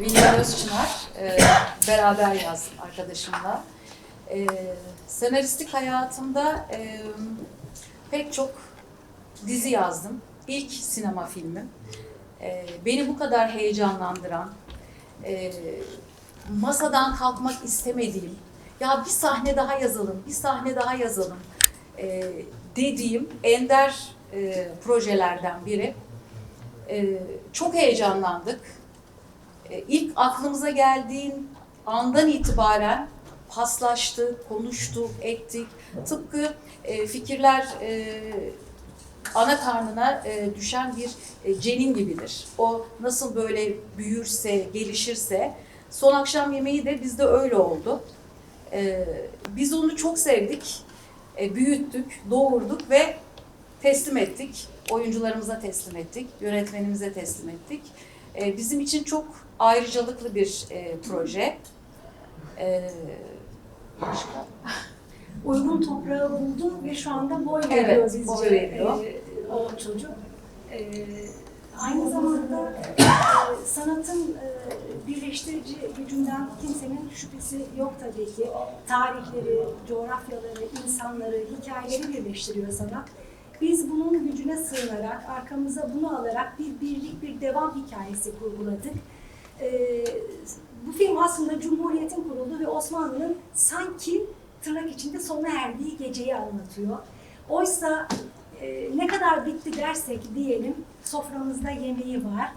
Vilya Özçınar. E, beraber yazdım arkadaşımla. E, senaristlik hayatımda e, pek çok dizi yazdım. İlk sinema filmim. E, beni bu kadar heyecanlandıran, e, masadan kalkmak istemediğim, ya bir sahne daha yazalım, bir sahne daha yazalım e, dediğim ender e, projelerden biri. E, çok heyecanlandık. E, ilk aklımıza geldiğin andan itibaren paslaştık, konuştuk, ettik. Tıpkı e, fikirler e, ana karnına e, düşen bir e, cenin gibidir. O nasıl böyle büyürse, gelişirse, son akşam yemeği de bizde öyle oldu. E, biz onu çok sevdik, e, büyüttük, doğurduk ve teslim ettik. Oyuncularımıza teslim ettik, yönetmenimize teslim ettik. E, bizim için çok ayrıcalıklı bir e, proje. E, başka? uygun toprağı buldu ve şu anda boy Evet, veriyor bizce boy veriyor. e, o çocuk. E, aynı zamanda e, sanatın e, birleştirici gücünden kimsenin şüphesi yok tabii ki. Tarihleri, coğrafyaları, insanları, hikayeleri birleştiriyor sanat. Biz bunun gücüne sığınarak, arkamıza bunu alarak bir birlik, bir devam hikayesi kurguladık. E, bu film aslında Cumhuriyet'in kurulduğu ve Osmanlı'nın sanki tırnak içinde sona erdiği geceyi anlatıyor. Oysa e, ne kadar bitti dersek diyelim soframızda yemeği var,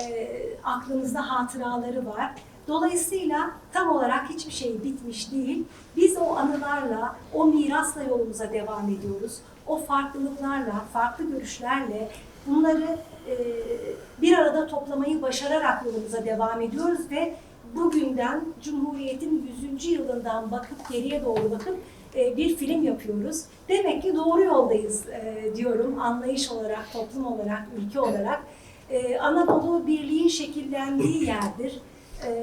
e, aklımızda hatıraları var. Dolayısıyla tam olarak hiçbir şey bitmiş değil. Biz o anılarla, o mirasla yolumuza devam ediyoruz. O farklılıklarla, farklı görüşlerle bunları e, bir arada toplamayı başararak yolumuza devam ediyoruz ve bugünden Cumhuriyet'in 100. yılından bakıp geriye doğru bakıp e, bir film yapıyoruz. Demek ki doğru yoldayız e, diyorum anlayış olarak, toplum olarak, ülke olarak. E, Anadolu birliğin şekillendiği yerdir. E,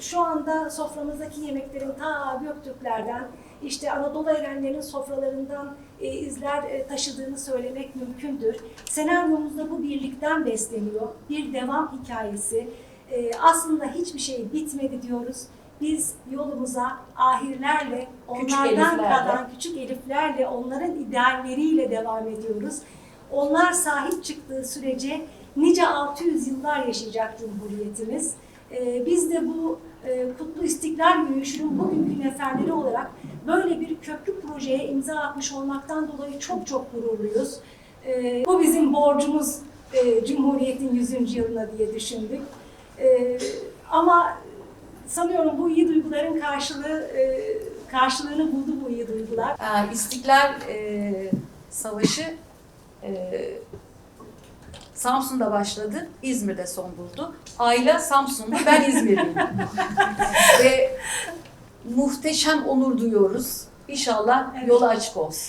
şu anda soframızdaki yemeklerin ta Göktürklerden, işte Anadolu erenlerin sofralarından e, izler e, taşıdığını söylemek mümkündür. Senaryomuzda bu birlikten besleniyor. Bir devam hikayesi. E, aslında hiçbir şey bitmedi diyoruz. Biz yolumuza ahirlerle, Küçük onlardan eliflerle. kalan küçük eliflerle, onların idealleriyle devam ediyoruz. Onlar sahip çıktığı sürece nice 600 yıllar yaşayacak Cumhuriyetimiz. Ee, biz de bu e, kutlu istiklal yürüyüşünün bugünkü neferleri olarak böyle bir köprü projeye imza atmış olmaktan dolayı çok çok gururluyuz. Ee, bu bizim borcumuz e, Cumhuriyet'in 100. yılına diye düşündük. Ee, ama sanıyorum bu iyi duyguların karşılığı e, karşılığını buldu bu iyi duygular. İstiklal e, Savaşı e, Samsun'da başladı, İzmir'de son buldu. Ayla Samsun'da, ben İzmirliyim. Ve muhteşem onur duyuyoruz. İnşallah Evet. yolu açık olsun.